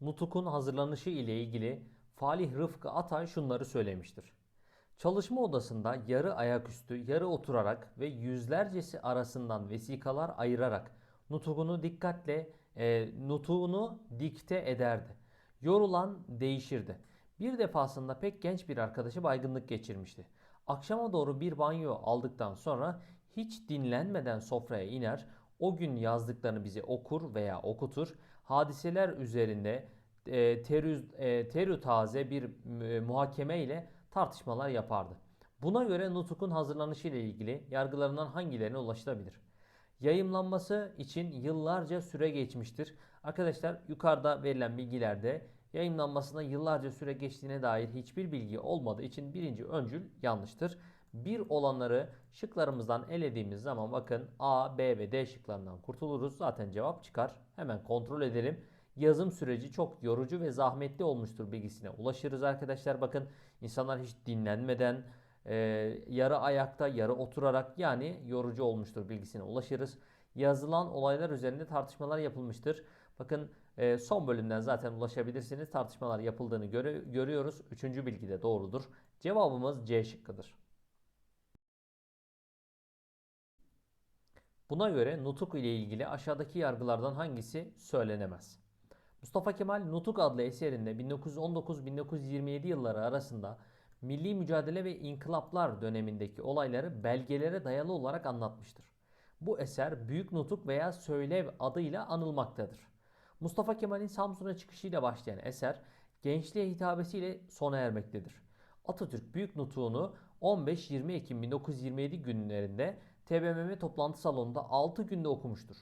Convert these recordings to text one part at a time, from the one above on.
Nutuk'un hazırlanışı ile ilgili Falih Rıfkı Atay şunları söylemiştir. Çalışma odasında yarı ayaküstü, yarı oturarak ve yüzlercesi arasından vesikalar ayırarak nutukunu dikkatle e, nutuğunu dikte ederdi. Yorulan değişirdi. Bir defasında pek genç bir arkadaşı baygınlık geçirmişti. Akşama doğru bir banyo aldıktan sonra hiç dinlenmeden sofraya iner, o gün yazdıklarını bize okur veya okutur, hadiseler üzerinde e, terü, e, terü taze bir e, muhakeme ile tartışmalar yapardı. Buna göre Nutuk'un hazırlanışı ile ilgili yargılarından hangilerine ulaşılabilir? Yayımlanması için yıllarca süre geçmiştir. Arkadaşlar yukarıda verilen bilgilerde yayımlanmasına yıllarca süre geçtiğine dair hiçbir bilgi olmadığı için birinci öncül yanlıştır. Bir olanları şıklarımızdan elediğimiz zaman bakın A, B ve D şıklarından kurtuluruz. Zaten cevap çıkar. Hemen kontrol edelim. Yazım süreci çok yorucu ve zahmetli olmuştur bilgisine ulaşırız arkadaşlar. Bakın insanlar hiç dinlenmeden e, yarı ayakta yarı oturarak yani yorucu olmuştur bilgisine ulaşırız. Yazılan olaylar üzerinde tartışmalar yapılmıştır. Bakın e, son bölümden zaten ulaşabilirsiniz. Tartışmalar yapıldığını göre, görüyoruz. Üçüncü bilgi de doğrudur. Cevabımız C şıkkıdır. Buna göre nutuk ile ilgili aşağıdaki yargılardan hangisi söylenemez? Mustafa Kemal Nutuk adlı eserinde 1919-1927 yılları arasında milli mücadele ve inkılaplar dönemindeki olayları belgelere dayalı olarak anlatmıştır. Bu eser Büyük Nutuk veya Söylev adıyla anılmaktadır. Mustafa Kemal'in Samsun'a çıkışıyla başlayan eser gençliğe hitabesiyle sona ermektedir. Atatürk Büyük Nutuk'unu 15-20 Ekim 1927 günlerinde TBMM toplantı salonunda 6 günde okumuştur.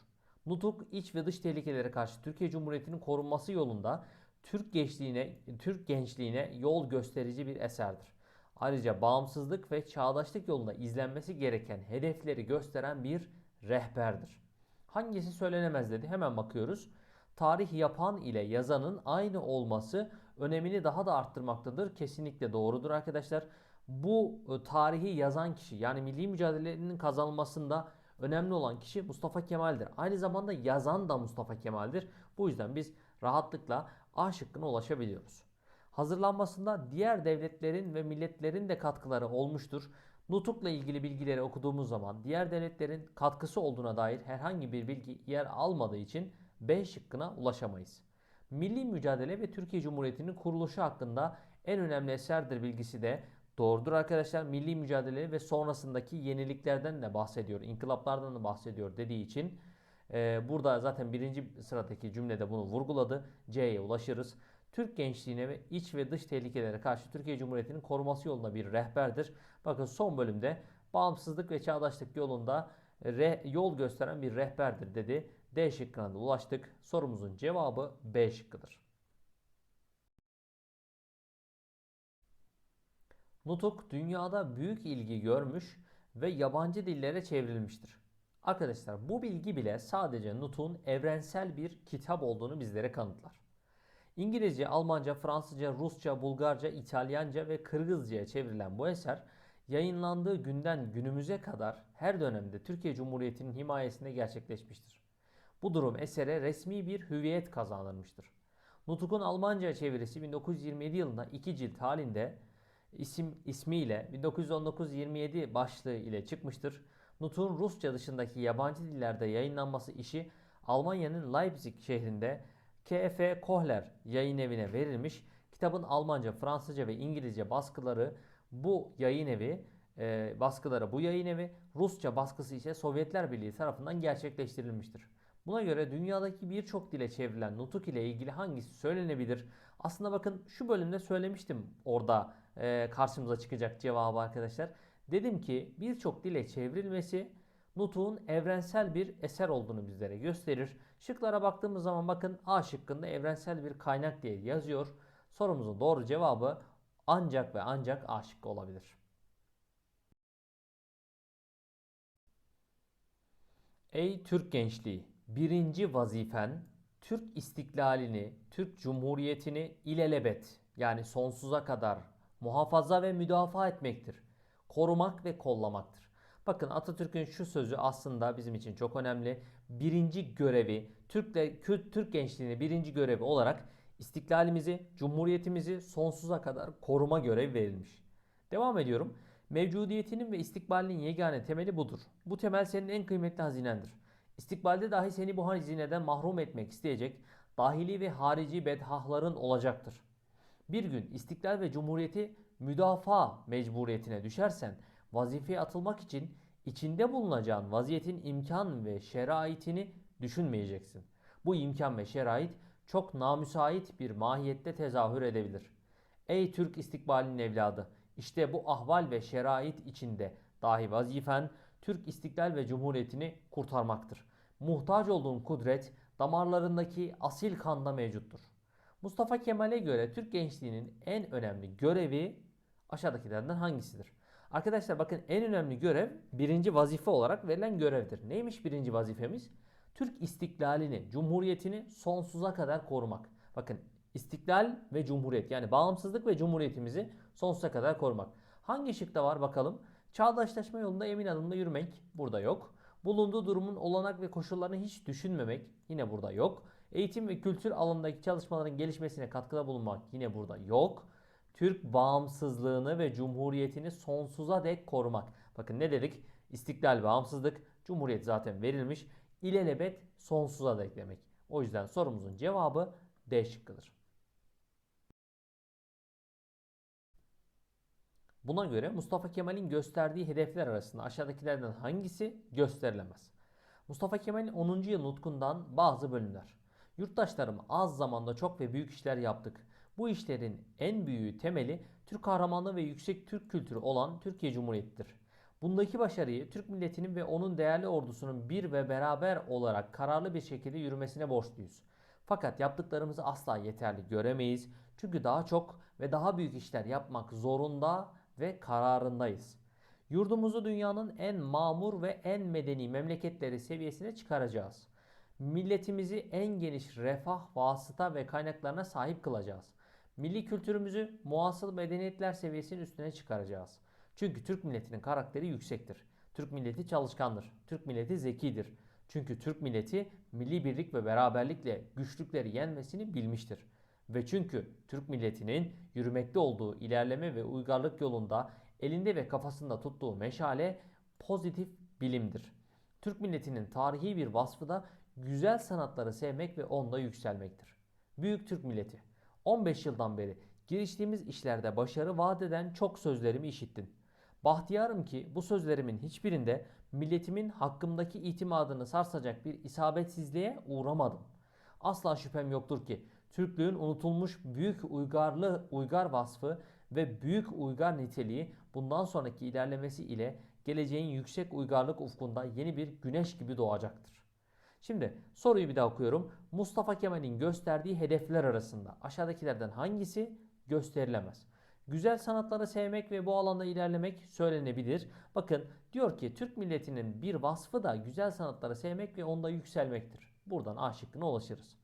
Nutuk iç ve dış tehlikelere karşı Türkiye Cumhuriyeti'nin korunması yolunda Türk gençliğine Türk gençliğine yol gösterici bir eserdir. Ayrıca bağımsızlık ve çağdaşlık yolunda izlenmesi gereken hedefleri gösteren bir rehberdir. Hangisi söylenemez dedi. Hemen bakıyoruz. Tarih yapan ile yazanın aynı olması önemini daha da arttırmaktadır. Kesinlikle doğrudur arkadaşlar. Bu e, tarihi yazan kişi yani milli mücadelenin kazanılmasında önemli olan kişi Mustafa Kemal'dir. Aynı zamanda yazan da Mustafa Kemal'dir. Bu yüzden biz rahatlıkla A şıkkına ulaşabiliyoruz. Hazırlanmasında diğer devletlerin ve milletlerin de katkıları olmuştur. Nutuk'la ilgili bilgileri okuduğumuz zaman diğer devletlerin katkısı olduğuna dair herhangi bir bilgi yer almadığı için B şıkkına ulaşamayız. Milli mücadele ve Türkiye Cumhuriyeti'nin kuruluşu hakkında en önemli eserdir bilgisi de doğrudur arkadaşlar. Milli mücadele ve sonrasındaki yeniliklerden de bahsediyor, inkılaplardan da bahsediyor dediği için e, burada zaten birinci sıradaki cümlede bunu vurguladı. C'ye ulaşırız. Türk gençliğine ve iç ve dış tehlikelere karşı Türkiye Cumhuriyeti'nin koruması yolunda bir rehberdir. Bakın son bölümde bağımsızlık ve çağdaşlık yolunda re, yol gösteren bir rehberdir dedi. D şıkkına da ulaştık. Sorumuzun cevabı B şıkkıdır. Nutuk dünyada büyük ilgi görmüş ve yabancı dillere çevrilmiştir. Arkadaşlar bu bilgi bile sadece Nutuk'un evrensel bir kitap olduğunu bizlere kanıtlar. İngilizce, Almanca, Fransızca, Rusça, Bulgarca, İtalyanca ve Kırgızca'ya çevrilen bu eser yayınlandığı günden günümüze kadar her dönemde Türkiye Cumhuriyeti'nin himayesinde gerçekleşmiştir. Bu durum esere resmi bir hüviyet kazandırmıştır. Nutuk'un Almanca çevirisi 1927 yılında iki cilt halinde isim ismiyle 1919-27 başlığı ile çıkmıştır. Nutuk'un Rusça dışındaki yabancı dillerde yayınlanması işi Almanya'nın Leipzig şehrinde KF Kohler yayın evine verilmiş. Kitabın Almanca, Fransızca ve İngilizce baskıları bu yayın evi e, baskıları bu yayın evi Rusça baskısı ise Sovyetler Birliği tarafından gerçekleştirilmiştir. Buna göre dünyadaki birçok dile çevrilen nutuk ile ilgili hangisi söylenebilir? Aslında bakın şu bölümde söylemiştim orada e, karşımıza çıkacak cevabı arkadaşlar. Dedim ki birçok dile çevrilmesi nutuğun evrensel bir eser olduğunu bizlere gösterir. Şıklara baktığımız zaman bakın A şıkkında evrensel bir kaynak diye yazıyor. Sorumuzun doğru cevabı ancak ve ancak A şıkkı olabilir. Ey Türk gençliği! Birinci vazifen Türk istiklalini, Türk Cumhuriyeti'ni ilelebet yani sonsuza kadar muhafaza ve müdafaa etmektir. Korumak ve kollamaktır. Bakın Atatürk'ün şu sözü aslında bizim için çok önemli. Birinci görevi, Türk'le Türk gençliğini birinci görevi olarak İstiklalimizi, cumhuriyetimizi sonsuza kadar koruma görevi verilmiş. Devam ediyorum. Mevcudiyetinin ve istikbalinin yegane temeli budur. Bu temel senin en kıymetli hazinendir. İstikbalde dahi seni bu hazineden mahrum etmek isteyecek dahili ve harici bedhahların olacaktır. Bir gün istiklal ve cumhuriyeti müdafaa mecburiyetine düşersen vazifeye atılmak için içinde bulunacağın vaziyetin imkan ve şeraitini düşünmeyeceksin. Bu imkan ve şerait çok namüsait bir mahiyette tezahür edebilir. Ey Türk istikbalinin evladı! İşte bu ahval ve şerait içinde dahi vazifen Türk istiklal ve cumhuriyetini kurtarmaktır. Muhtaç olduğun kudret damarlarındaki asil kanda mevcuttur. Mustafa Kemal'e göre Türk gençliğinin en önemli görevi aşağıdakilerden hangisidir? Arkadaşlar bakın en önemli görev birinci vazife olarak verilen görevdir. Neymiş birinci vazifemiz? Türk istiklalini, cumhuriyetini sonsuza kadar korumak. Bakın istiklal ve cumhuriyet yani bağımsızlık ve cumhuriyetimizi sonsuza kadar korumak. Hangi şıkta var bakalım? Çağdaşlaşma yolunda emin adımda yürümek burada yok. Bulunduğu durumun olanak ve koşullarını hiç düşünmemek yine burada yok. Eğitim ve kültür alanındaki çalışmaların gelişmesine katkıda bulunmak yine burada yok. Türk bağımsızlığını ve cumhuriyetini sonsuza dek korumak. Bakın ne dedik? İstiklal, bağımsızlık, cumhuriyet zaten verilmiş. İlelebet sonsuza dek demek. O yüzden sorumuzun cevabı D şıkkıdır. Buna göre Mustafa Kemal'in gösterdiği hedefler arasında aşağıdakilerden hangisi gösterilemez? Mustafa Kemal'in 10. yıl nutkundan bazı bölümler. Yurttaşlarım az zamanda çok ve büyük işler yaptık. Bu işlerin en büyüğü temeli Türk kahramanlığı ve yüksek Türk kültürü olan Türkiye Cumhuriyeti'dir. Bundaki başarıyı Türk milletinin ve onun değerli ordusunun bir ve beraber olarak kararlı bir şekilde yürümesine borçluyuz. Fakat yaptıklarımızı asla yeterli göremeyiz. Çünkü daha çok ve daha büyük işler yapmak zorunda ve kararındayız. Yurdumuzu dünyanın en mamur ve en medeni memleketleri seviyesine çıkaracağız. Milletimizi en geniş refah, vasıta ve kaynaklarına sahip kılacağız. Milli kültürümüzü muasıl medeniyetler seviyesinin üstüne çıkaracağız. Çünkü Türk milletinin karakteri yüksektir. Türk milleti çalışkandır. Türk milleti zekidir. Çünkü Türk milleti milli birlik ve beraberlikle güçlükleri yenmesini bilmiştir. Ve çünkü Türk milletinin yürümekte olduğu ilerleme ve uygarlık yolunda elinde ve kafasında tuttuğu meşale pozitif bilimdir. Türk milletinin tarihi bir vasfı da güzel sanatları sevmek ve onda yükselmektir. Büyük Türk milleti 15 yıldan beri giriştiğimiz işlerde başarı vaat eden çok sözlerimi işittin. Bahtiyarım ki bu sözlerimin hiçbirinde milletimin hakkımdaki itimadını sarsacak bir isabetsizliğe uğramadım. Asla şüphem yoktur ki Türklüğün unutulmuş büyük uygarlı uygar vasfı ve büyük uygar niteliği bundan sonraki ilerlemesi ile geleceğin yüksek uygarlık ufkunda yeni bir güneş gibi doğacaktır. Şimdi soruyu bir daha okuyorum. Mustafa Kemal'in gösterdiği hedefler arasında aşağıdakilerden hangisi gösterilemez? Güzel sanatları sevmek ve bu alanda ilerlemek söylenebilir. Bakın diyor ki Türk milletinin bir vasfı da güzel sanatları sevmek ve onda yükselmektir. Buradan A şıkkına ulaşırız.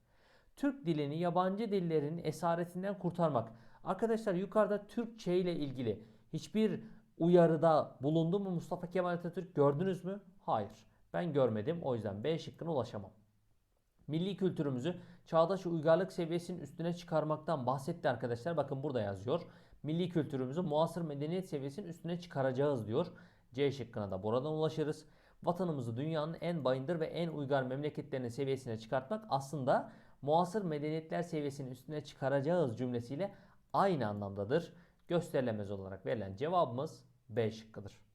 Türk dilini yabancı dillerin esaretinden kurtarmak. Arkadaşlar yukarıda Türkçe ile ilgili hiçbir uyarıda bulundu mu Mustafa Kemal Atatürk gördünüz mü? Hayır. Ben görmedim. O yüzden B şıkkına ulaşamam. Milli kültürümüzü çağdaş uygarlık seviyesinin üstüne çıkarmaktan bahsetti arkadaşlar. Bakın burada yazıyor. Milli kültürümüzü muasır medeniyet seviyesinin üstüne çıkaracağız diyor. C şıkkına da buradan ulaşırız. Vatanımızı dünyanın en bayındır ve en uygar memleketlerinin seviyesine çıkartmak aslında muasır medeniyetler seviyesinin üstüne çıkaracağız cümlesiyle aynı anlamdadır. Gösterilemez olarak verilen cevabımız B şıkkıdır.